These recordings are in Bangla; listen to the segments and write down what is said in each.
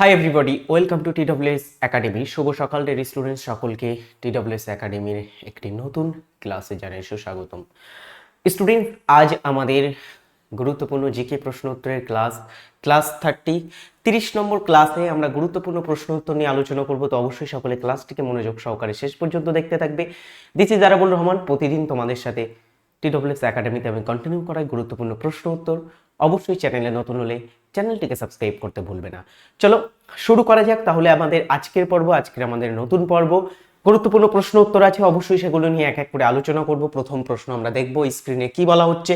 Hi everybody welcome to TWS academy শুভ সকাল ডেরি স্টুডেন্টস সকলকে। টিডব্লিউএস একাডেমির একটি নতুন ক্লাসে জানাই সুস্বাগতম। স্টুডেন্ট আজ আমাদের গুরুত্বপূর্ণ জিকে প্রশ্ন উত্তরের ক্লাস ক্লাস থার্টি তিরিশ নম্বর ক্লাসে আমরা গুরুত্বপূর্ণ প্রশ্ন উত্তর নিয়ে আলোচনা করব। তো অবশ্যই সকলে ক্লাসটিকে মনোযোগ সহকারে শেষ পর্যন্ত দেখতে থাকবে। ইজ জারাবুল রহমান প্রতিদিন তোমাদের সাথে টিডব্লিউএস একাডেমিতে আমি কন্টিনিউ করাই গুরুত্বপূর্ণ প্রশ্ন উত্তর অবশ্যই চ্যানেলে নতুন হলে চ্যানেলটিকে সাবস্ক্রাইব করতে ভুলবে না। চলো, শুরু করা যাক তাহলে আমাদের আজকের পর্ব, আজকের আমাদের নতুন পর্ব। গুরুত্বপূর্ণ প্রশ্ন উত্তর আছে, অবশ্যই সেগুলো নিয়ে এক এক করে আলোচনা করব। প্রথম প্রশ্ন আমরা দেখব, স্ক্রিনে কি বলা হচ্ছে?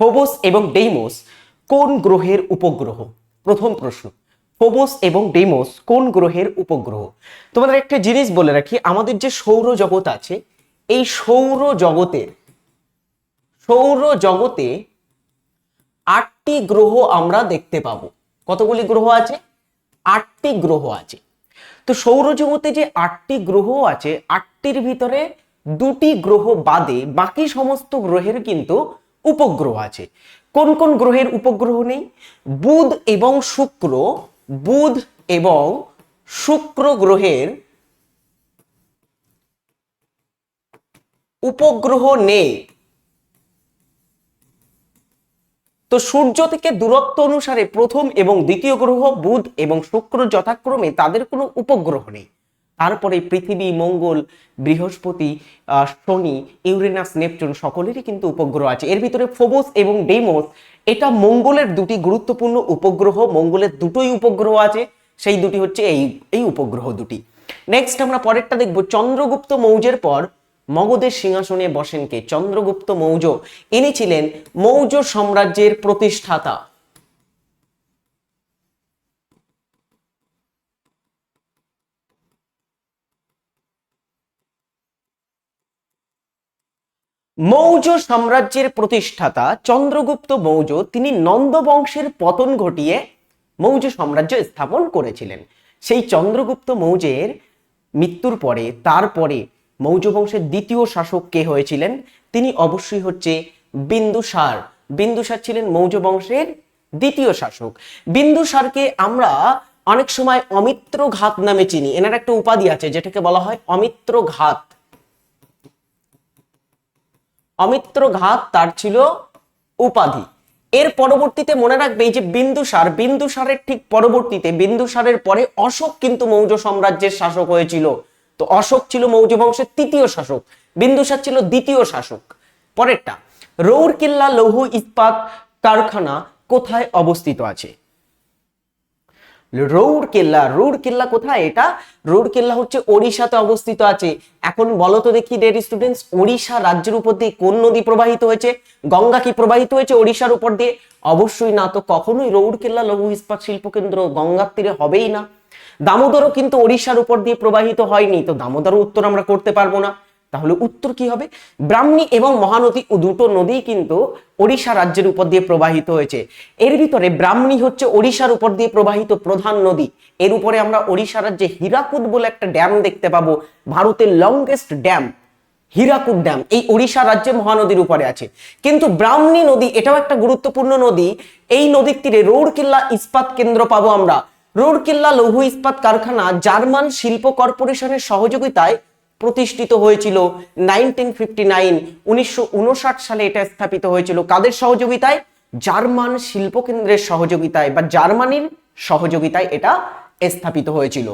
ফোবোস এবং ডেইমোস কোন গ্রহের উপগ্রহ? প্রথম প্রশ্ন, ফোবোস এবং ডেইমোস কোন গ্রহের উপগ্রহ? তোমাদের একটা জিনিস বলে রাখি, আমাদের যে সৌর জগৎ আছে, এই সৌর জগতের সৌর জগতে আটটি গ্রহ আমরা দেখতে পাবো। কতগুলি গ্রহ আছে? আটটি গ্রহ আছে। তো সৌরজগতে যে আটটি গ্রহ আছে, আটটির ভিতরে দুটি গ্রহ বাদে বাকি সমস্ত গ্রহের কিন্তু উপগ্রহ আছে। কোন কোন গ্রহের উপগ্রহ নেই? বুধ এবং শুক্র, বুধ এবং শুক্র গ্রহের উপগ্রহ নেই। তো সূর্য থেকে দূরত্ব অনুসারে প্রথম এবং দ্বিতীয় গ্রহ, বুধ এবং শুক্র যথাক্রমে তাদের কোনো উপগ্রহ নেই। তারপরে পৃথিবী, মঙ্গল, বৃহস্পতি শনি, ইউরেনাস, নেপচুন সকলেরই কিন্তু উপগ্রহ আছে। এর ভিতরে ফোবোস এবং ডেমোস এটা মঙ্গলের দুটি গুরুত্বপূর্ণ উপগ্রহ, মঙ্গলের দুটোই উপগ্রহ আছে, সেই দুটি হচ্ছে এই এই উপগ্রহ দুটি। নেক্সট আমরা পরেরটা দেখব, চন্দ্রগুপ্ত মৌজের পর মগধের সিংহাসনে বসেন কে? চন্দ্রগুপ্ত মৌর্য। ইনি ছিলেন মৌর্য সাম্রাজ্যের প্রতিষ্ঠাতা। মৌর্য সাম্রাজ্যের প্রতিষ্ঠাতা চন্দ্রগুপ্ত মৌর্য, তিনি নন্দ বংশের পতন ঘটিয়ে মৌর্য সাম্রাজ্য স্থাপন করেছিলেন। সেই চন্দ্রগুপ্ত মৌর্যের মৃত্যুর পরে, তারপরে মৌর্য বংশের দ্বিতীয় শাসক কে হয়েছিলেন? তিনি অবশ্যই হচ্ছে বিন্দুসার বিন্দুসার ছিলেন মৌর্য বংশের দ্বিতীয় শাসক। বিন্দুসারকে আমরা অনেক সময় অমিত্র ঘাত নামে চিনি। এনার একটা উপাধি আছে, যেটাকে বলা হয় অমিত্র ঘাত অমিত্র ঘাত তার ছিল উপাধি। এর পরবর্তীতে মনে রাখবে এই যে বিন্দুসার বিন্দুসারের ঠিক পরবর্তীতে বিন্দুসারের পরে অশোক কিন্তু মৌর্য সাম্রাজ্যের শাসক হয়েছিল। তো অশোক ছিল মৌর্য বংশের তৃতীয় শাসক, বিন্দুসার ছিল দ্বিতীয় শাসক। পরেরটা, রৌরকিল্লা লৌহ ইস্পাত কারখানা কোথায় অবস্থিত আছে? রৌর কেল্লা রৌর কেল্লা কোথায়? এটা রৌর কেল্লা হচ্ছে ওড়িশাতে অবস্থিত আছে। এখন বলো তো দেখি ডের স্টুডেন্টস ওড়িশা রাজ্যের উপর দিয়ে কোন নদী প্রবাহিত হয়েছে? গঙ্গা কি প্রবাহিত হয়েছে ওড়িশার উপর দিয়ে? অবশ্যই না, তো কখনোই রৌর কেল্লা লৌহ ইস্পাত শিল্প কেন্দ্র গঙ্গার তীরে হবেই না। দামোদরও কিন্তু ওড়িশার উপর দিয়ে প্রবাহিত হয়নি। তো দামোদরও উত্তর আমরা করতে পারব না। তাহলে উত্তর কি হবে? ব্রাহ্মণী এবং মহানদী ও দুটো নদী কিন্তু ওড়িশা রাজ্যের উপর দিয়ে প্রবাহিত হয়েছে। এর ভিতরে ব্রাহ্মণী হচ্ছে ওড়িশার উপর দিয়ে প্রবাহিত প্রধান নদী। এর উপরে আমরা ওড়িশা রাজ্যে হীরাকুদ বলে একটা ড্যাম দেখতে পাবো। ভারতের লংগেস্ট ড্যাম হীরাকুদ ড্যাম এই ওড়িশা রাজ্যে মহানদীর উপরে আছে। কিন্তু ব্রাহ্মণী নদী, এটাও একটা গুরুত্বপূর্ণ নদী। এই নদীর তীরে রৌরকিল্লা ইস্পাত কেন্দ্র পাবো আমরা। রৌরকিল্লা লৌহ ইস্পাত কারখানা জার্মান শিল্প কর্পোরেশনের সহযোগিতায় প্রতিষ্ঠিত হয়েছিল। নাইনটিন ফিফটি নাইন, উনিশশো উনষাট সালে এটা স্থাপিত হয়েছিল। কাদের সহযোগিতায়? জার্মান শিল্পকেন্দ্রের সহযোগিতায় বা জার্মানির সহযোগিতায় এটা স্থাপিত হয়েছিল।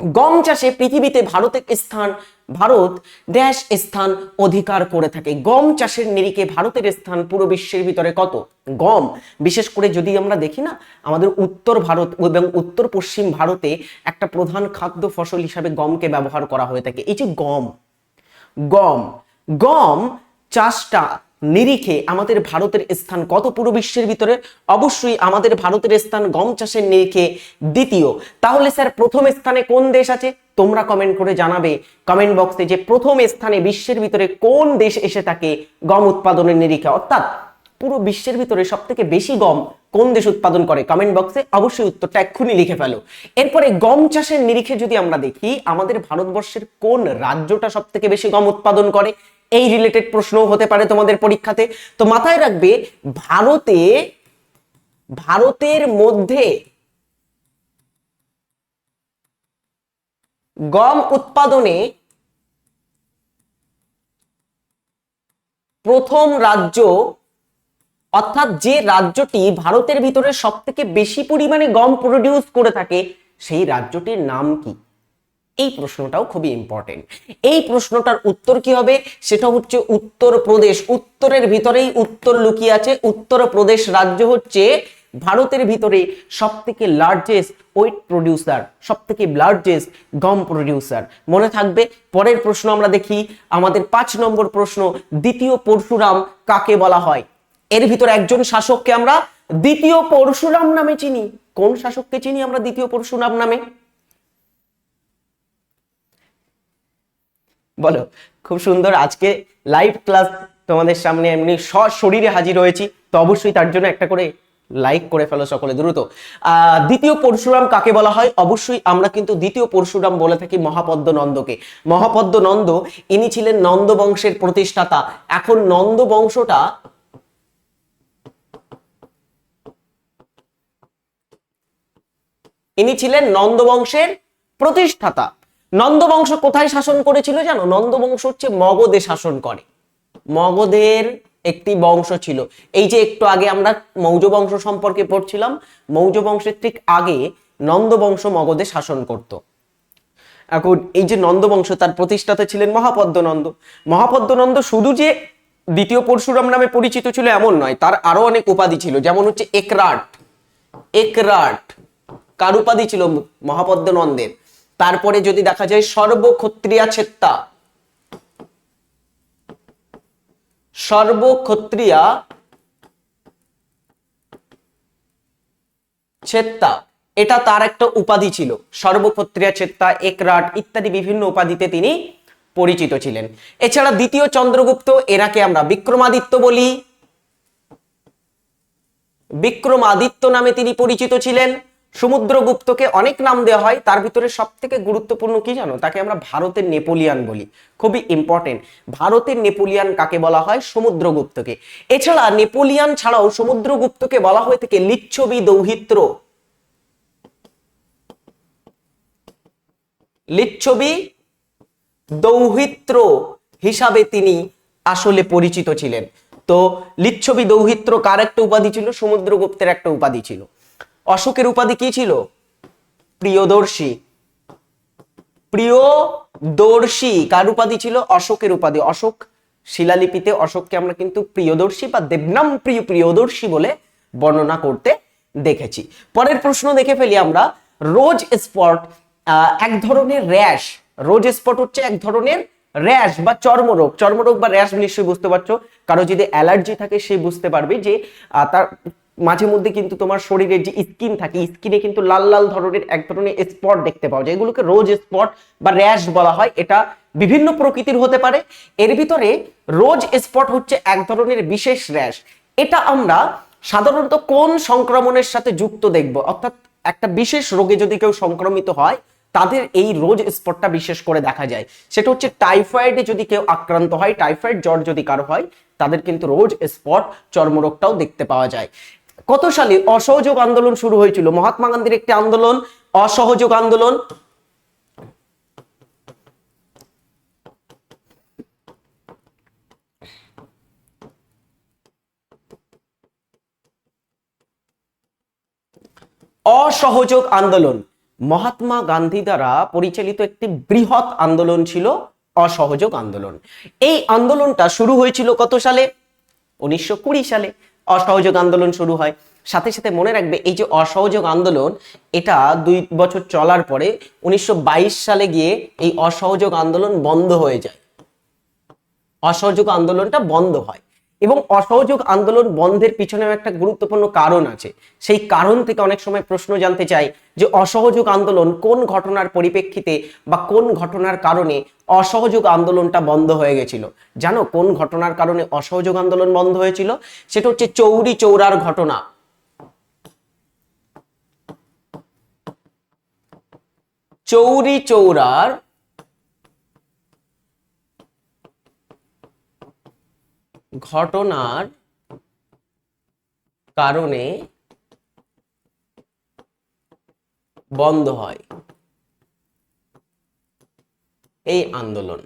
গম চাষে পৃথিবীতে ভারতের স্থান? ভারত দেশ স্থান অধিকার করে থাকে। গম চাষের নিরিখে ভারতের স্থান পুরো বিশ্বের ভিতরে কত? গম। বিশেষ করে যদি আমরা দেখি না, আমাদের উত্তর ভারত এবং উত্তর পশ্চিম ভারতে একটা প্রধান খাদ্য ফসল হিসাবে গমকে ব্যবহার করা হয়ে থাকে। এই যে গম। গম। গম চাষটা নিরিখে আমাদের ভারতের স্থান কত? পুরো বিশ্বের ভিতরে অবশ্যই আমাদের ভারতের স্থান গম চাষের নিরিখে দ্বিতীয়। তাহলে স্যার, প্রথম স্থানে কোন দেশ আছে? তোমরা কমেন্ট করে জানাবে কমেন্ট বক্সে যে প্রথম স্থানে বিশ্বের ভিতরে কোন দেশ এসে থাকে গম উৎপাদনের নিরিখে। অর্থাৎ পুরো বিশ্বের ভিতরে সব থেকে বেশি গম কোন দেশ উৎপাদন করে? কমেন্ট বক্সে অবশ্যই উত্তরটা এক্ষুনি লিখে ফেলো। এরপরে গম চাষের নিরিখে যদি আমরা দেখি, আমাদের ভারতবর্ষের কোন রাজ্যটা সব থেকে বেশি গম উৎপাদন করে? এই রিলেটেড প্রশ্নও হতে পারে তোমাদের পরীক্ষাতে। তো মাথায় রাখবে, ভারতে, ভারতের মধ্যে গম উৎপাদনে প্রথম রাজ্য, অর্থাৎ যে রাজ্যটি ভারতের ভিতরে সব থেকে বেশি পরিমাণে গম প্রডিউস করে থাকে, সেই রাজ্যটির নাম কি? এই প্রশ্নটাও খুবই ইম্পর্টেন্ট এই প্রশ্নটার উত্তর কি হবে? সেটা হচ্ছে উত্তর প্রদেশ। উত্তরের ভিতরেই উত্তর লুকিয়ে আছে। উত্তর প্রদেশ রাজ্য হচ্ছে ভারতের ভিতরে সব থেকে লার্জেস্ট ওয়েট প্রডিউসার সব থেকে লার্জেস্ট গম প্রডিউসার মনে থাকবে, পরের প্রশ্ন আমরা দেখি, আমাদের পাঁচ নম্বর প্রশ্ন, দ্বিতীয় পরশুরাম কাকে বলা হয়? এর ভিতর একজন শাসককে আমরা দ্বিতীয় পরশুরাম নামে চিনি। কোন শাসককে চিনি আমরা দ্বিতীয় পরশুরাম নামে? বলো, খুব সুন্দর। আজকে লাইভ ক্লাস তোমাদের সামনে এমনি শরীরে হাজির হয়েছি। তো অবশ্যই তার জন্য একটা করে লাইক করে ফেলো সকলে দ্রুত। দ্বিতীয় পরশুরাম কাকে বলা হয়? অবশ্যই আমরা কিন্তু দ্বিতীয় পরশুরাম বলে থাকি মহাপদ্ম নন্দকে মহাপদ্ম নন্দ ইনি ছিলেন নন্দ বংশের প্রতিষ্ঠাতা। এখন নন্দ বংশটা ইনি ছিলেন নন্দ বংশের প্রতিষ্ঠাতা। নন্দবংশ কোথায় শাসন করেছিল জানো? নন্দবংশ হচ্ছে মগধে শাসন করে। মগধের একটি বংশ ছিল। এই যে একটু আগে আমরা মৌর্য বংশ সম্পর্কে পড়ছিলাম, মৌর্য বংশের ঠিক আগে নন্দবংশ মগধে শাসন করত। এখন এই যে নন্দবংশ, তার প্রতিষ্ঠাতা ছিলেন মহাপদ্মনন্দ। মহাপদ্মনন্দ শুধু যে দ্বিতীয় পরশুরাম নামে পরিচিত ছিল এমন নয়, তার আরও অনেক উপাধি ছিল। যেমন হচ্ছে একরাট। একরাট। কার উপাধি ছিল মহাপদ্মনন্দের? তারপরে যদি দেখা যায় সর্বক্ষত্রিয়া ছেত্তা। সর্বক্ষত্রিয়া ছেত্তা। এটা তার একটা উপাধি ছিল। সর্বক্ষত্রিয়া ছেত্তা, একরাট ইত্যাদি বিভিন্ন উপাধিতে তিনি পরিচিত ছিলেন। এছাড়া দ্বিতীয় চন্দ্রগুপ্ত, এনাকে আমরা বিক্রমাদিত্য বলি। বিক্রমাদিত্য নামে তিনি পরিচিত ছিলেন। সমুদ্রগুপ্তকে অনেক নাম দেওয়া হয়, তার ভিতরে সব থেকে গুরুত্বপূর্ণ কি জানো? তাকে আমরা ভারতের নেপোলিয়ান বলি। খুবই ইম্পর্টেন্ট ভারতের নেপোলিয়ান কাকে বলা হয়? সমুদ্রগুপ্তকে। এছাড়া নেপোলিয়ান ছাড়াও সমুদ্রগুপ্তকে বলা হয়ে থাকে লিচ্ছবি দৌহিত্র। লিচ্ছবি দৌহিত্র হিসাবে তিনি আসলে পরিচিত ছিলেন। তো লিচ্ছবি দৌহিত্র কার একটা উপাধি ছিল? সমুদ্রগুপ্তের একটা উপাধি ছিল। অশোকের উপাধি কি ছিল? প্রিয়দর্শী। প্রিয়দর্শী, কার উপাধি ছিল? অশোকের উপাধি। অশোক শিলালিপিতে অশোককে আমরা কিন্তু প্রিয়দর্শী বা দেবনাম প্রিয় প্রিয়দর্শী বলে বর্ণনা করতে দেখেছি। পরের প্রশ্ন দেখে ফেলি আমরা। রোজ স্পট এক ধরনের র্যাশ। রোজ স্পট হচ্ছে এক ধরনের র্যাশ বা চর্মরোগ। চর্মরোগ বা র্যাশ নিশ্চয়ই বুঝতে পারছ। কারও যদি অ্যালার্জি থাকে সে বুঝতে পারবে যে তার মাঝে মধ্যে কিন্তু তোমার শরীরের যে স্কিন থাকে স্কিনে কিন্তু লাল লাল ধরনের এক ধরনের স্পট দেখতে পাওয়া যায় এগুলোকে রোজ স্পট বা র্যাশ বলা হয়। এটা বিভিন্ন প্রকৃতির হতে পারে। এর ভিতরে রোজ স্পট হচ্ছে এক ধরনের বিশেষ র্যাশ এটা আমরা সাধারণত কোন সংক্রমণের সাথে যুক্ত দেখব? অর্থাৎ একটা বিশেষ রোগে যদি কেউ সংক্রমিত হয়, তাদের এই রোজ স্পটটা বিশেষ করে দেখা যায়। সেটা হচ্ছে টাইফয়েডে যদি কেউ আক্রান্ত হয় টাইফয়েড জ্বর যদি কারও হয়, তাদের কিন্তু রোজ স্পট চর্মরোগটাও দেখতে পাওয়া যায়। কত সালে অসহযোগ আন্দোলন শুরু হয়েছিল? মহাত্মা গান্ধীর একটি আন্দোলন, অসহযোগ আন্দোলন। অসহযোগ আন্দোলন। মহাত্মা গান্ধী দ্বারা পরিচালিত একটি বৃহৎ আন্দোলন ছিল অসহযোগ আন্দোলন। এই আন্দোলনটা শুরু হয়েছিল কত সালে? উনিশশো কুড়ি সালে। অসহযোগ আন্দোলন শুরু হয়। সাথে সাথে মনে রাখবে, এই যে অসহযোগ আন্দোলন, এটা দুই বছর চলার পরে উনিশশো বাইশ সালে গিয়ে এই অসহযোগ আন্দোলন বন্ধ হয়ে যায়। অসহযোগ আন্দোলনটা বন্ধ হয়। এবং অসহযোগ আন্দোলন বন্ধের পিছনেও একটা গুরুত্বপূর্ণ কারণ আছে। সেই কারণ থেকে অনেক সময় প্রশ্ন জানতে চাই যে অসহযোগ আন্দোলন কোন ঘটনার পরিপ্রেক্ষিতে বা কোন ঘটনার কারণে অসহযোগ আন্দোলনটা বন্ধ হয়ে গেছিল? জানো কোন ঘটনার কারণে অসহযোগ আন্দোলন বন্ধ হয়েছিল? সেটা হচ্ছে চৌরি চৌরার ঘটনা। চৌরি চৌরার ঘটনার কারণে বন্ধ হয়। এই আন্দোলন।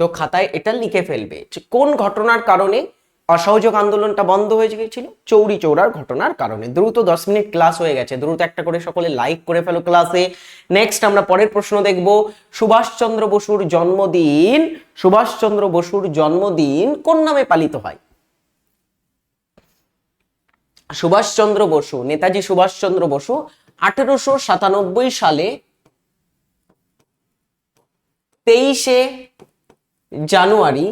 তো খাতায় এটা লিখে ফেলবে কোন ঘটনার কারণে অসহযোগ আন্দোলনটা বন্ধ হয়ে গিয়েছিল। চৌরি চৌরার ঘটনার কারণে। দ্রুত দশ মিনিট ক্লাস হয়ে গেছে। দ্রুত একটা করে সকলে লাইক করে ফেলো ক্লাসে। নেক্সট আমরা পরের প্রশ্ন দেখব। সুভাষচন্দ্র বসুর জন্মদিন, সুভাষচন্দ্র বসুর জন্মদিন কোন নামে পালিত হয়? সুভাষচন্দ্র বসু, নেতাজি সুভাষচন্দ্র বসু, আঠেরোশো সাতানব্বই সালে তেইশে জানুয়ারি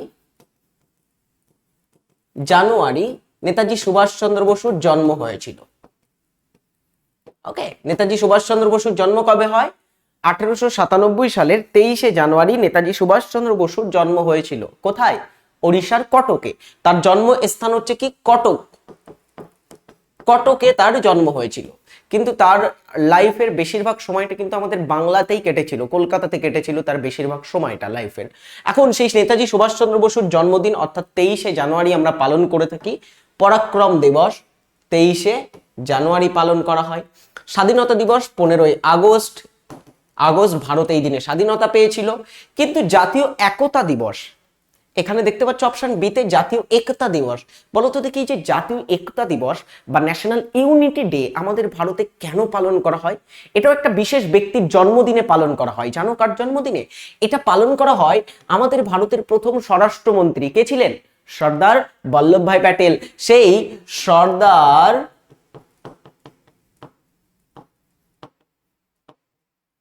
জানুয়ারি নেতাজি সুভাষচন্দ্র বসুর জন্ম হয়েছিল। ওকে নেতাজি সুভাষচন্দ্র বসুর জন্ম কবে হয়? আঠেরোশো সাতানব্বই সালের তেইশে জানুয়ারি নেতাজি সুভাষচন্দ্র বসুর জন্ম হয়েছিল। কোথায়? ওড়িশার কটকে। তার জন্ম স্থান হচ্ছে কি? কটক। কটকে তার জন্ম হয়েছিল। কিন্তু তার লাইফের বেশিরভাগ সময়টা কিন্তু আমাদের বাংলাতেই কেটেছিল, কলকাতাতে কেটেছিল তার বেশিরভাগ সময়টা লাইফের এখন সেই নেতাজি সুভাষচন্দ্র বসুর জন্মদিন, অর্থাৎ তেইশে জানুয়ারি আমরা পালন করে থাকি, পরাক্রম দিবস, তেইশে জানুয়ারি পালন করা হয়। স্বাধীনতা দিবস পনেরোই আগস্ট আগস্ট ভারত এই দিনে স্বাধীনতা পেয়েছিল। কিন্তু জাতীয় একতা দিবস এখানে দেখতে পাচ্ছ অপশন বিতে জাতীয় একতা দিবস। বলো তো দেখি যে জাতীয় একতা দিবস বা ন্যাশনাল ইউনিটি ডে আমাদের ভারতে কেন পালন করা হয়? এটাও একটা বিশেষ ব্যক্তির জন্মদিনে পালন করা হয়। জানো কার জন্মদিনে? এটা পালন করা হয় আমাদের ভারতের প্রথম স্বরাষ্ট্রমন্ত্রী। কে ছিলেন? সর্দার বল্লভভাই প্যাটেল। সেই সর্দার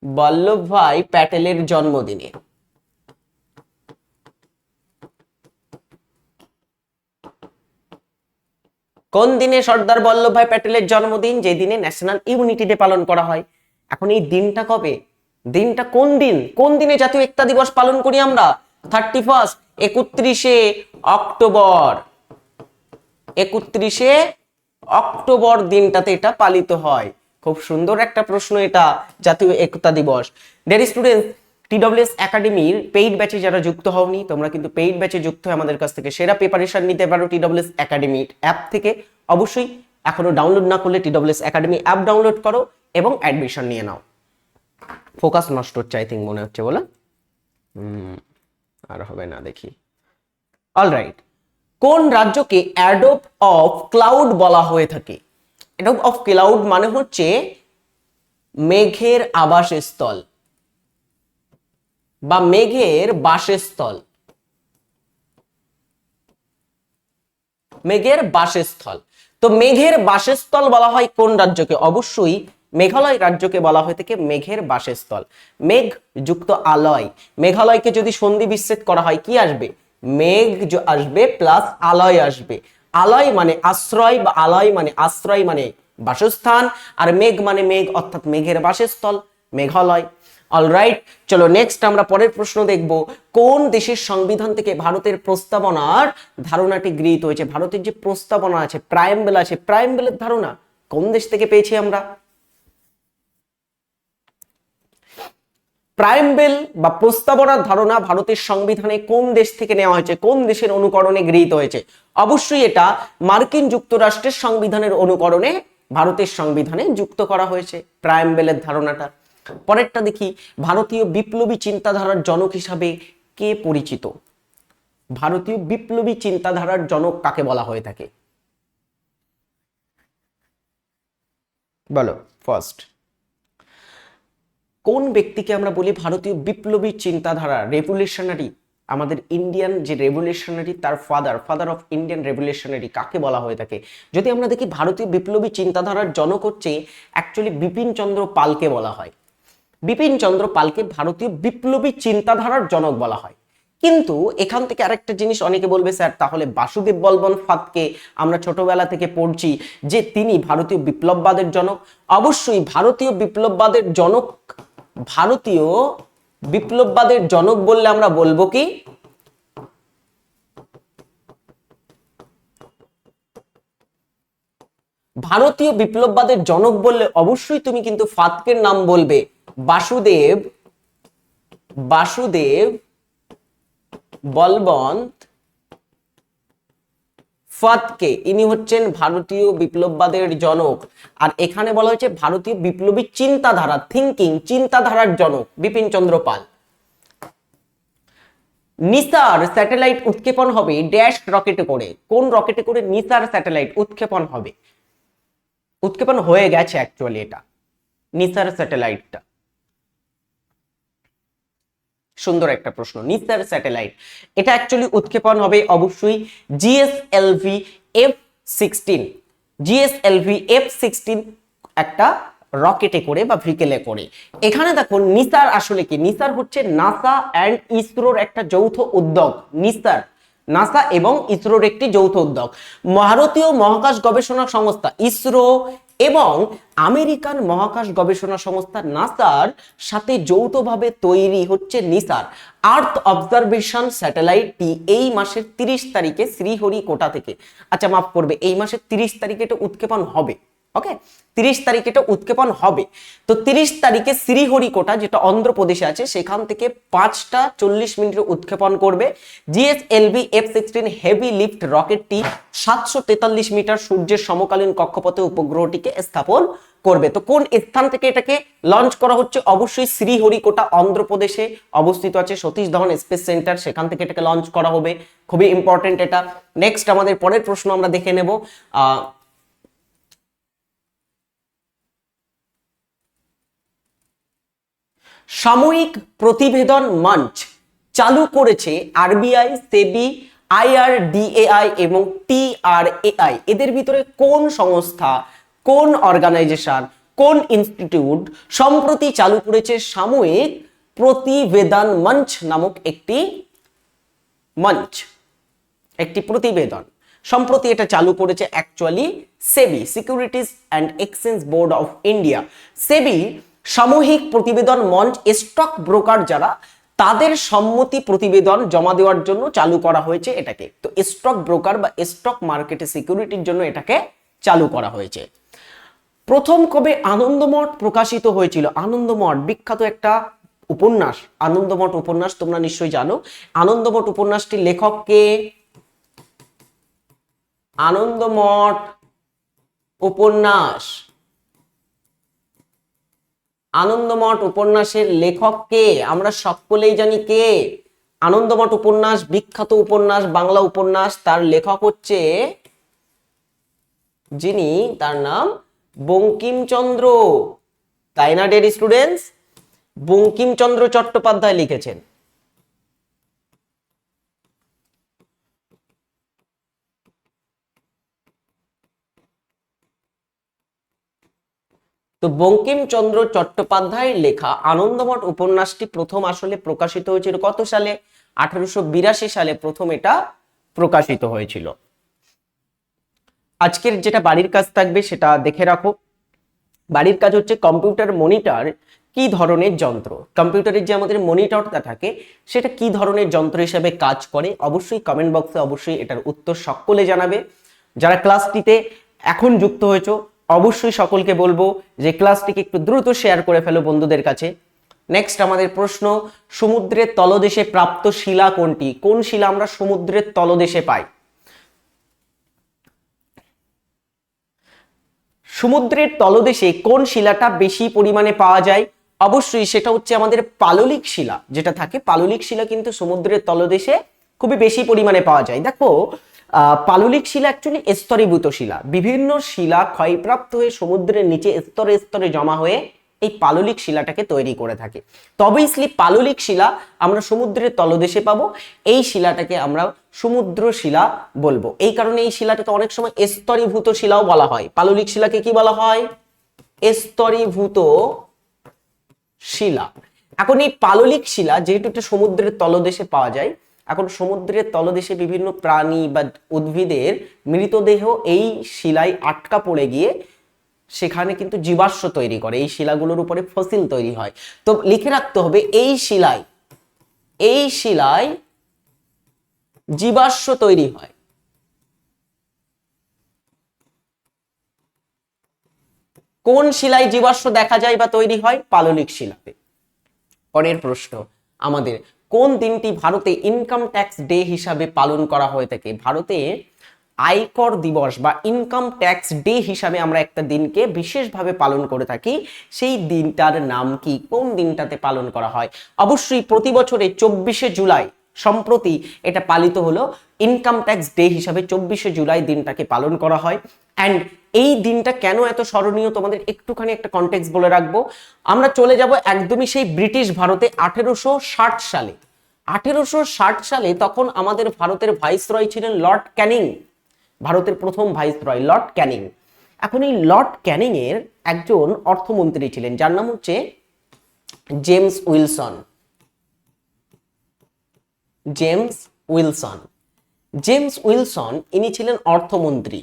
বল্লভভাই প্যাটেলের জন্মদিনে। কোন দিনে সর্দার বল্লভভাই প্যাটেলের জন্মদিন? যে দিনে ন্যাশনাল ইউনিটি ডে পালন করা হয়। এখন এই দিনটা কবে? দিনটা কোন দিন? কোন দিনে জাতীয় একতা দিবস পালন করি আমরা? থার্টি ফার্স্ট একত্রিশে অক্টোবর। একত্রিশে অক্টোবর দিনটাতে এটা পালিত হয়। খুব সুন্দর একটা প্রশ্ন এটা, জাতীয় একতা দিবস। ডেরি স্টুডেন্ট টিডব্লিউএস একাডেমির পেইড ব্যাচে যারা যুক্ত হওনি, তোমরা কিন্তু পেইড ব্যাচে যুক্ত হয়ে আমাদের কাছ থেকে সেরা প্রিপারেশন নিতে পারো টিডব্লিউএস একাডেমির অ্যাপ থেকে। অবশ্যই এখনও ডাউনলোড না করলে টিডব্লিউএস একাডেমি অ্যাপ ডাউনলোড করো এবং অ্যাডমিশন নিয়ে নাও। ফোকাস নষ্ট হচ্ছে আই থিঙ্ক মনে হচ্ছে বলো। আর হবে না, দেখি। অলরাইট কোন রাজ্যকে অ্যাডোপ অফ ক্লাউড বলা হয়ে থাকে? অ্যাডোপ অফ ক্লাউড মানে হচ্ছে মেঘের আবাসস্থল। বা মেঘের বাসস্থল। মেঘের বাসস্থল। তো মেঘের বাসস্থল বলা হয় কোন রাজ্যকে? অবশ্যই মেঘালয় রাজ্যকে বলা হয়ে থাকে মেঘের বাসস্থল। মেঘ যুক্ত আলয়। মেঘালয়কে যদি সন্ধি বিচ্ছেদ করা হয়, কি আসবে? মেঘ আসবে প্লাস আলয় আসবে। আলয় মানে আশ্রয় বা আলয় মানে আশ্রয় মানে বাসস্থান, আর মেঘ মানে মেঘ, অর্থাৎ মেঘের বাসস্থল, মেঘালয়। অলরাইট চলো নেক্সট আমরা পরের প্রশ্ন দেখব। কোন দেশের সংবিধান থেকে ভারতের প্রস্তাবনার ধারণাটি গৃহীত হয়েছে? ভারতের যে প্রস্তাবনা আছে প্রাইমবেল আছে প্রাইমবেলের ধারণা কোন দেশ থেকে পেয়েছি আমরা? প্রাইম প্রাইমবেল বা প্রস্তাবনার ধারণা ভারতের সংবিধানে কোন দেশ থেকে নেওয়া হয়েছে? কোন দেশের অনুকরণে গৃহীত হয়েছে? অবশ্যই এটা মার্কিন যুক্তরাষ্ট্রের সংবিধানের অনুকরণে ভারতের সংবিধানে যুক্ত করা হয়েছে প্রাইমবেলের ধারণাটা। পরেরটা দেখি, ভারতীয় বিপ্লবী চিন্তাধারার জনক হিসাবে কে পরিচিত? ভারতীয় বিপ্লবী চিন্তাধারার জনক কাকে বলা হয়ে থাকে? বলো ফার্স্ট কোন ব্যক্তিকে আমরা বলি ভারতীয় বিপ্লবী চিন্তাধারা? রেভলিউশনারি আমাদের ইন্ডিয়ান যে রেভলিউশনারি তার father father of Indian revolutionary কাকে বলা হয়ে থাকে? যদি আমরা দেখি, ভারতীয় বিপ্লবী চিন্তাধারার জনক হচ্ছে অ্যাকচুয়ালি বিপিন চন্দ্র পালকে বলা হয়। বিপিন চন্দ্র পালকে ভারতীয় বিপ্লবী চিন্তাধারার জনক বলা হয়। কিন্তু এখান থেকে আরেকটা জিনিস অনেকে বলবে, স্যার, তাহলে বাসুদেব বলবন ফাতকে আমরা ছোটবেলা থেকে পড়ছি যে তিনি ভারতীয় বিপ্লববাদের জনক। অবশ্যই ভারতীয় বিপ্লববাদের জনক, ভারতীয় বিপ্লববাদের জনক বললে আমরা বলব কি? ভারতীয় বিপ্লববাদের জনক বললে অবশ্যই তুমি কিন্তু ফাতকের নাম বলবে। বাসুদেব বাসুদেব, বলবন্ত ফাদকে ইনি হচ্ছেন ভারতীয় বিপ্লববাদের জনক। আর এখানে বলা হয়েছে ভারতীয় বিপ্লবী চিন্তাধারা থিঙ্কিং চিন্তাধারার জনক, বিপিন চন্দ্র পাল। নিসার স্যাটেলাইট উৎক্ষেপণ হবে, ড্যাশ রকেটে করে। কোন রকেটে করে? নিসার স্যাটেলাইট উৎক্ষেপণ হবে। উৎক্ষেপণ হয়ে গেছে অ্যাকচুয়ালি এটা, নিসার স্যাটেলাইটটা। সুন্দর একটা প্রশ্ন নিসার স্যাটেলাইট। এটা অ্যাকচুয়ালি উৎক্ষেপণ হবে অবশ্যই GSLV F sixteen GSLV F sixteen একটা রকেটে করে বা ভিকেলে করে। এখানে দেখো নিসার আসলে কি? নিসার হচ্ছে নাসা অ্যান্ড ইসরোর একটা যৌথ উদ্যোগ নিসার নাসা এবং ইসরোর একটি যৌথ উদ্যোগ। ভারতীয় মহাকাশ গবেষণা সংস্থা, ইসরো এবং আমেরিকান মহাকাশ গবেষণা সংস্থা নাসার সাথে যৌথভাবে তৈরি হচ্ছে নিসার আর্থ অবজারভেশন স্যাটেলাইটটি এই মাসের তিরিশ তারিখে শ্রীহরিকোটা থেকে। আচ্ছা মাফ করবে, এই মাসের তিরিশ তারিখে এটা উৎক্ষেপণ হবে। ওকে তিরিশ তারিখে এটা উৎক্ষেপণ হবে। তো তিরিশ তারিখে শ্রীহরিকোটা যেটা অন্ধ্রপ্রদেশে আছে, সেখান থেকে পাঁচটা চল্লিশ মিনিটে উৎক্ষেপণ করবে। GSLV F sixteen heavy lift রকেটটি সাতশো তেতাল্লিশ মিটার সূর্যের সমকালীন কক্ষপথে উপগ্রহটিকে স্থাপন করবে। তো কোন স্থান থেকে এটাকে লঞ্চ করা হচ্ছে? অবশ্যই শ্রীহরিকোটা অন্ধ্রপ্রদেশে অবস্থিত আছে। সতীশ ধাওয়ান স্পেস সেন্টার সেখান থেকে এটাকে লঞ্চ করা হবে। খুবই ইম্পর্টেন্ট এটা। নেক্সট আমাদের পরের প্রশ্ন আমরা দেখে নেব। আহ সাময়িক প্রতিবেদন মঞ্চ চালু করেছে আরবিআই, সেবি, আইআরডিএআই এবং টিআরএআই। এদের ভিতরে কোন সংস্থা, কোন অর্গানাইজেশন, কোন ইনস্টিটিউট সম্প্রতি চালু করেছে সাময়িক প্রতিবেদন মঞ্চ নামক একটি মঞ্চ, একটি প্রতিবেদন? সম্প্রতি এটা চালু করেছে actually SEBI securities and exchange board of India SEBI সামূহিক প্রতিবেদন মঞ্চ স্টক ব্রোকার যারা, তাদের সম্মতি প্রতিবেদন জমা দেওয়ার জন্য চালু করা হয়েছে এটাকে। তো স্টক ব্রোকার বা স্টক মার্কেটে সিকিউরিটির জন্য এটাকে চালু করা হয়েছে। প্রথম কবে আনন্দমঠ প্রকাশিত হয়েছিল? আনন্দমঠ, বিখ্যাত একটা উপন্যাস, আনন্দমঠ উপন্যাস তোমরা নিশ্চয়ই জানো। আনন্দমঠ উপন্যাসটির লেখক কে? আনন্দমঠ উপন্যাস। আনন্দমঠ উপন্যাসের লেখক কে? আমরা সকলেই জানি কে। আনন্দমঠ উপন্যাস, বিখ্যাত উপন্যাস, বাংলা উপন্যাস, তার লেখক হচ্ছে যিনি, তার নাম বঙ্কিমচন্দ্র। তাই না ডের স্টুডেন্টস বঙ্কিমচন্দ্র চট্টোপাধ্যায় লিখেছেন। তো বঙ্কিমচন্দ্র চট্টোপাধ্যায়ের লেখা আনন্দমঠ উপন্যাসটি প্রথম আসলে প্রকাশিত হয়েছিল কত সালে? আঠারোশো সালে প্রথম এটা প্রকাশিত হয়েছিল। আজকের যেটা বাড়ির কাজ থাকবে সেটা দেখে রাখো। বাড়ির কাজ হচ্ছে কম্পিউটার মনিটর কি ধরনের যন্ত্র? কম্পিউটারের যে আমাদের মনিটরটা থাকে, সেটা কি ধরনের যন্ত্র হিসেবে কাজ করে? অবশ্যই কমেন্ট বক্সে অবশ্যই এটার উত্তর সকলে জানাবে। যারা ক্লাসটিতে এখন যুক্ত হয়েছো অবশ্যই সকলকে বলব যে ক্লাসটিকে একটু দ্রুত শেয়ার করে ফেলো বন্ধুদের কাছে। নেক্সট আমাদের প্রশ্ন, সমুদ্রের তলদেশে প্রাপ্ত শিলা কোনটি? কোন শিলা আমরা সমুদ্রের তলদেশে পাই? সমুদ্রের তলদেশে কোন শিলাটা বেশি পরিমাণে পাওয়া যায়? অবশ্যই সেটা হচ্ছে আমাদের পাললিক শিলা, যেটা থাকে। পাললিক শিলা কিন্তু সমুদ্রের তলদেশে খুবই বেশি পরিমাণে পাওয়া যায়। দেখো পাললিক শিলা অ্যাকচুয়ালি স্তরীভূত শিলা। বিভিন্ন শিলা ক্ষয়প্রাপ্ত হয়ে সমুদ্রের নিচে স্তরে স্তরে জমা হয়ে এই পাললিক শিলাটাকে তৈরি করে থাকে। তবেইসলি পাললিক শিলা আমরা সমুদ্রের তলদেশে পাবো, এই শিলাটাকে আমরা সমুদ্র শিলা বলব। এই কারণে এই শিলাটাকে অনেক সময় স্তরীভূত শিলাও বলা হয়। পাললিক শিলাকে কি বলা হয়? স্তরীভূত শিলা। এখন এই পাললিক শিলা যেহেতু এটা সমুদ্রের তলদেশে পাওয়া যায় এখন সমুদ্রের তলদেশে বিভিন্ন প্রাণী বা উদ্ভিদের মৃতদেহ এই শিলায় আটকা পড়ে গিয়ে সেখানে কিন্তু জীবাশ্ম তৈরি করে, এই শিলাগুলোর উপরে ফসিল তৈরি হয়। তো লিখে রাখতে হবে, এই শিলায় এই শিলায় জীবাশ্ম তৈরি হয়। কোন শিলায় জীবাশ্ম দেখা যায় বা তৈরি হয়? পাললিক শিলাতে। পরের প্রশ্ন, আমাদের কোন দিনটি ভারতে ইনকাম ট্যাক্স ডে হিসাবে পালন করা হয়ে থাকে? ভারতে আয়কর দিবস বা ইনকাম ট্যাক্স ডে হিসাবে আমরা একটা দিনকে বিশেষভাবে পালন করে থাকি। সেই দিনটার নাম কি? কোন দিনটাতে পালন করা হয়? অবশ্যই প্রতি বছরে চব্বিশে জুলাই, সম্প্রতি এটা পালিত হলো ইনকাম ট্যাক্স ডে হিসাবে চব্বিশে জুলাই দিনটাকে পালন করা হয়। অ্যান্ড এই দিনটা কেন এত স্মরণীয়? তোমাদের একটুখানি একটা কন্টেক্স বলে রাখব। আমরা চলে যাব একদমই সেই ব্রিটিশ ভারতে আঠেরোশো ষাট সালে। আঠেরোশো ষাট সালে তখন আমাদের ভারতের ভাইসরয় ছিলেন লর্ড ক্যানিং। ভারতের প্রথম ভাইসরয়, লর্ড ক্যানিং। এখন এই লর্ড ক্যানিং এর একজন অর্থমন্ত্রী ছিলেন, যার নাম হচ্ছে James Wilson. James Wilson. James Wilson, ইনি ছিলেন অর্থমন্ত্রী।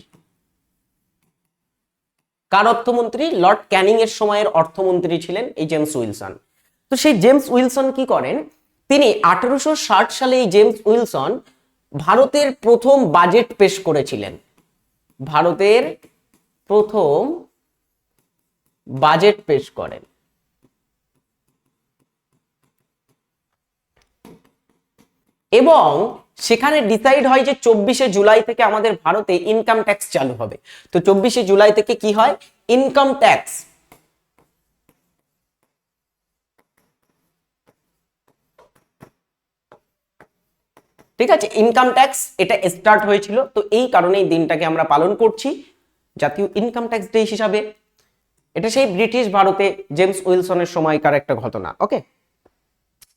কার অর্থমন্ত্রী? লর্ড ক্যানিং এর সময়ের অর্থমন্ত্রী ছিলেন এই জেমস উইলসন। তো সেই জেমস উইলসন কি করেন? তিনি আঠারোশো ষাট সালে এই জেমস উইলসন ভারতের প্রথম বাজেট পেশ করেছিলেন। ভারতের প্রথম বাজেট পেশ করেন। এবং সেখানে ডিসাইড হয় যে চব্বিশে জুলাই থেকে আমাদের ভারতে ইনকাম ট্যাক্স চালু হবে। তো চব্বিশে জুলাই থেকে কি হয়? ইনকাম ট্যাক্স ঠিক আছে? ইনকাম ট্যাক্স এটা স্টার্ট হয়েছিল। তো এই কারণে দিনটাকে আমরা পালন করছি। জাতীয় ইনকাম ট্যাক্স ডে হিসাবে। এটা সেই ব্রিটিশ ভারতে জেমস উইলসনের সময়কার একটা ঘটনা ওকে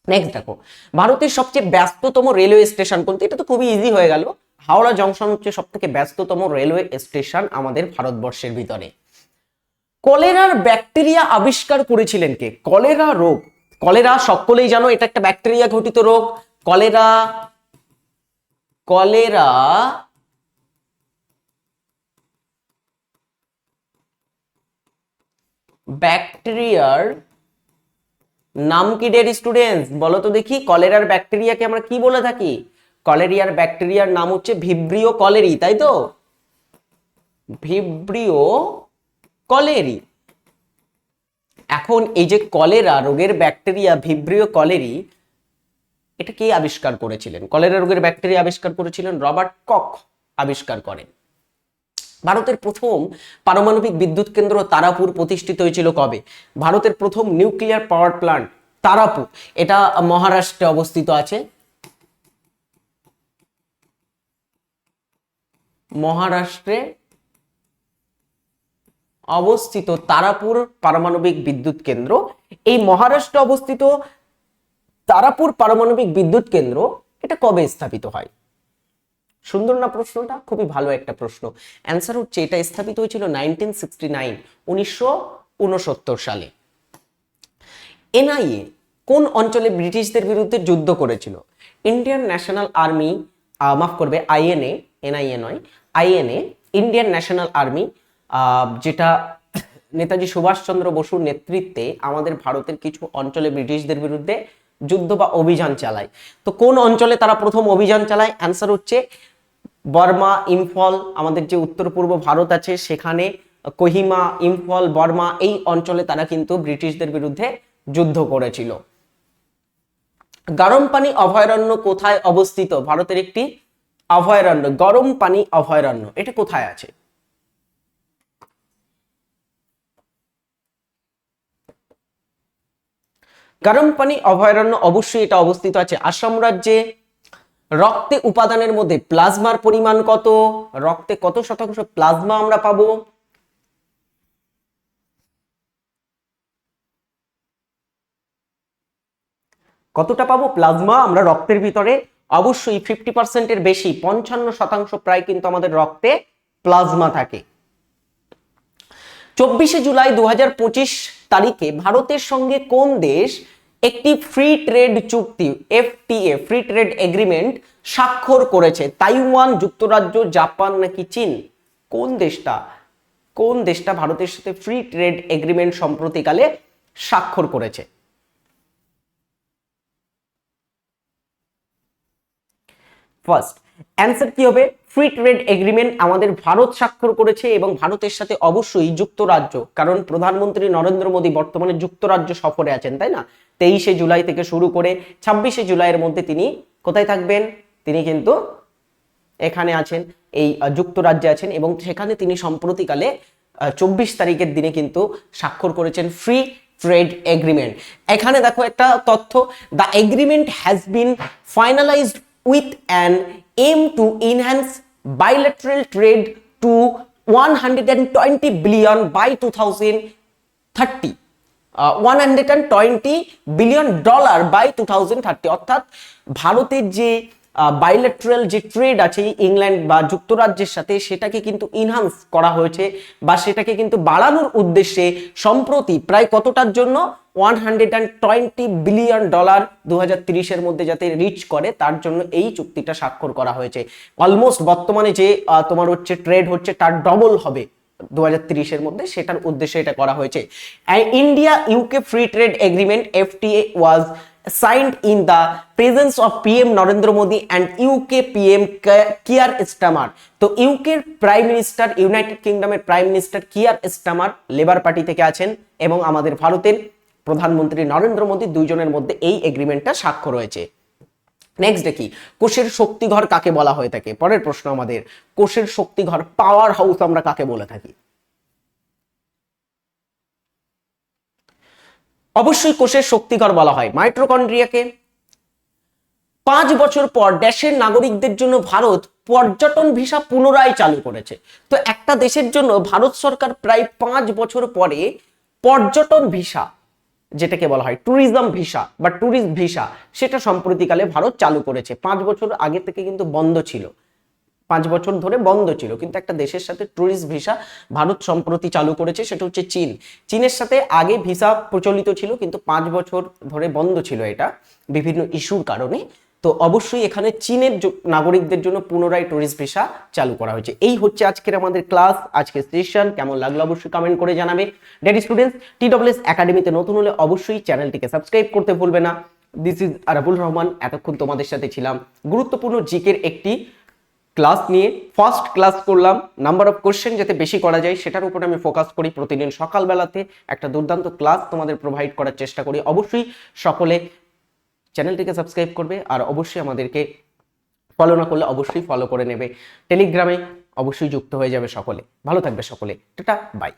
নেক্সট দেখো ভারতের সবচেয়ে ব্যস্ততম রেলওয়ে স্টেশন কোনটি? এটা তো খুবই ইজি হয়ে গেল। হাওড়া জংশন হচ্ছে সব থেকে ব্যস্ততম রেলওয়ে স্টেশন আমাদের ভারতবর্ষের ভিতরে। কলেরার ব্যাকটেরিয়া আবিষ্কার করেছিলেন কে? কলেরা রোগ। কলেরা সকলেই জানো এটা একটা ব্যাকটেরিয়া ঘটিত রোগ। কলেরা কলেরা ব্যাকটেরিয়ার নাম কি ডের স্টুডেন্টস বলো তো দেখি, কলেরার ব্যাকটেরিয়াকে আমরা কি বলে থাকি? কলেরিয়ার ব্যাকটেরিয়ার নাম হচ্ছে ভিব্রিও কলেরি, তাই তো? Vibrio cholerae. এখন এই যে কলেরা, রোগের ব্যাকটেরিয়া ভিব্রিও কলেরি, এটা কে আবিষ্কার করেছিলেন? কলেরা রোগের ব্যাকটেরিয়া আবিষ্কার করেছিলেন রবার্ট কক আবিষ্কার করেন। ভারতের প্রথম পারমাণবিক বিদ্যুৎ কেন্দ্র তারাপুর প্রতিষ্ঠিত হয়েছিল কবে? ভারতের প্রথম নিউক্লিয়ার পাওয়ার প্লান্ট তারাপুর। এটা মহারাষ্ট্রে অবস্থিত আছে। মহারাষ্ট্রে অবস্থিত তারাপুর পারমাণবিক বিদ্যুৎ কেন্দ্র। এই মহারাষ্ট্রে অবস্থিত তারাপুর পারমাণবিক বিদ্যুৎ কেন্দ্র এটা কবে স্থাপিত হয়? সুন্দর না প্রশ্নটা? খুবই ভালো একটা প্রশ্ন। অ্যান্সার হচ্ছে, এটা স্থাপিত হয়েছিল নাইনটিন সিক্সটি নাইন উনিশশো সালে। এনআইএ কোন অঞ্চলে ব্রিটিশদের বিরুদ্ধে যুদ্ধ করেছিল? ইন্ডিয়ান ন্যাশনাল আর্মি মাফ করবে আইএনএ এনআইএ নয় আইএনএ ইন্ডিয়ান ন্যাশনাল আর্মি যেটা নেতাজি সুভাষচন্দ্র বসুর নেতৃত্বে আমাদের ভারতের কিছু অঞ্চলে ব্রিটিশদের বিরুদ্ধে যুদ্ধ বা অভিযান চালায়। তো কোন অঞ্চলে তারা প্রথম অভিযান চালায়? অ্যান্সার হচ্ছে বর্মা ইম্ফল, আমাদের যে উত্তর পূর্ব ভারত আছে, সেখানে কোহিমা ইম্ফল, বর্মা এই অঞ্চলে তারা কিন্তু ব্রিটিশদের বিরুদ্ধে যুদ্ধ করেছিল। গরম পানি অভয়ারণ্য কোথায় অবস্থিত? ভারতের একটি অভয়ারণ্য, গরম পানি অভয়ারণ্য, এটা কোথায় আছে? গরম পানি অভয়ারণ্য অবশ্যই এটা অবস্থিত আছে। আসাম রাজ্যে রক্তে উপাদানের মধ্যে প্লাজমার পরিমাণ কত? রক্তে কত শতাংশ প্লাজমা আমরা পাবো? কতটা পাবো প্লাজমা আমরা রক্তের ভিতরে? অবশ্যই ফিফটি পার্সেন্টের বেশি, পঞ্চান্ন শতাংশ প্রায় কিন্তু আমাদের রক্তে প্লাজমা থাকে। চব্বিশে জুলাই দু হাজার পঁচিশ তারিখে ভারতের সঙ্গে কোন দেশ একটি ফ্রি ট্রেড চুক্তি এফটিএ ফ্রি ট্রেড এগ্রিমেন্ট স্বাক্ষর করেছে। তাইওয়ান, যুক্তরাজ্য, জাপান নাকি চীন? কোন দেশটা? কোন দেশটা ভারতের সাথে ফ্রি ট্রেড এগ্রিমেন্ট সম্প্রতিকালে স্বাক্ষর করেছে? ফার্স্ট অ্যান্সার কি হবে? ফ্রি ট্রেড এগ্রিমেন্ট আমাদের ভারত স্বাক্ষর করেছে এবং ভারতের সাথে অবশ্যই যুক্তরাজ্য, কারণ প্রধানমন্ত্রী নরেন্দ্র মোদী বর্তমানে যুক্তরাজ্য সফরে আছেন, তাই না? তেইশে জুলাই থেকে শুরু করে ছাব্বিশে জুলাইয়ের মধ্যে তিনি কোথায় থাকবেন? তিনি কিন্তু এখানে আছেন, এই যুক্তরাজ্যে আছেন এবং সেখানে তিনি সম্প্রতিকালে চব্বিশ তারিখের দিনে কিন্তু স্বাক্ষর করেছেন ফ্রি ট্রেড এগ্রিমেন্ট এখানে দেখো একটা তথ্য the agreement has been finalised with an aim to enhance bilateral trade to 120 billion by 2030 one hundred and twenty billion dollar by two thousand thirty অর্থাৎ ভারতের যে বাইলেট্রাল যে ট্রেড আছে ইংল্যান্ড বা যুক্তরাজ্যের সাথে, সেটাকে কিন্তু ইনহান্স করা হয়েছে বা সেটাকে কিন্তু বাড়ানোর উদ্দেশ্যে সম্প্রতি প্রায় কতটার জন্য? One hundred and twenty billion dollar দু হাজার মধ্যে যাতে রিচ করে, তার জন্য এই চুক্তিটা স্বাক্ষর করা হয়েছে। অলমোস্ট বর্তমানে যে তোমার হচ্ছে ট্রেড হচ্ছে, তার ডবল হবে দু হাজার মধ্যে, সেটার উদ্দেশ্যে এটা করা হয়েছে। India UK free trade agreement FTA was signed in the presence of PM Narendra Modi and UK PM Keir Starmer তো ইউকের prime minister United কিংডমের prime minister Keir Starmer Labour party থেকে আছেন এবং আমাদের ভারতের প্রধানমন্ত্রী নরেন্দ্র মোদী দুইজনের মধ্যে এই এগ্রিমেন্টটা স্বাক্ষর হয়েছে। নেক্সট দেখি কোষের শক্তিঘর কাকে বলা হয়ে থাকে পরের প্রশ্ন আমাদের। কোষের শক্তিঘর পাওয়ার হাউস আমরা কাকে বলে থাকি? অবশ্যই কোষের শক্তিঘর বলা হয়। মাইট্রোকন্ড্রিয়াকে পাঁচ বছর পর দেশের নাগরিকদের জন্য ভারত পর্যটন ভিসা পুনরায় চালু করেছে। তো একটা দেশের জন্য ভারত সরকার প্রায় পাঁচ বছর পরে পর্যটন ভিসা, যেটাকে বলা হয় ট্যুরিজম ভিসা বা ট্যুরিস্ট ভিসা, সেটা সম্প্রতিকালে ভারত চালু করেছে। পাঁচ বছর আগে থেকে কিন্তু বন্ধ ছিল। পাঁচ বছর ধরে বন্ধ ছিল। কিন্তু একটা দেশের সাথে ট্যুরিস্ট ভিসা ভারত সম্প্রতি চালু করেছে, সেটা হচ্ছে চীন। চীনের সাথে আগে ভিসা প্রচলিত ছিল, কিন্তু পাঁচ বছর ধরে বন্ধ ছিল এটা বিভিন্ন ইস্যুর কারণে। তো অবশ্যই এখানে চীনের নাগরিকদের জন্য পুনরায় ট্যুরিস্ট ভিসা চালু করা হয়েছে। এই হচ্ছে আজকের আমাদের ক্লাস আজকের সেশন কেমন লাগল অবশ্যই কমেন্ট করে জানাবে। ডেডি স্টুডেন্টস টিডব্লিউএস একাডেমিতে নতুন হলে অবশ্যই চ্যানেলটিকে সাবস্ক্রাইব করতে ভুলবে না। দিস ইজ আরাবুল রহমান এতক্ষণ তোমাদের সাথে ছিলাম। গুরুত্বপূর্ণ জিকের একটি ক্লাস নিয়ে ফার্স্ট ক্লাস করলাম। নাম্বার অফ কোশ্চেন যাতে বেশি করা যায়, সেটার উপরে আমি ফোকাস করি প্রতিদিন সকালবেলাতে। একটা দুর্দান্ত ক্লাস তোমাদের প্রোভাইড করার চেষ্টা করি। অবশ্যই সকলে চ্যানেলটিকে সাবস্ক্রাইব করবে আর অবশ্যই আমাদেরকে ফলো না করলে অবশ্যই ফলো করে নেবে। টেলিগ্রামে অবশ্যই যুক্ত হয়ে যাবে সকলে। ভালো থাকবে সকলে। Tata bye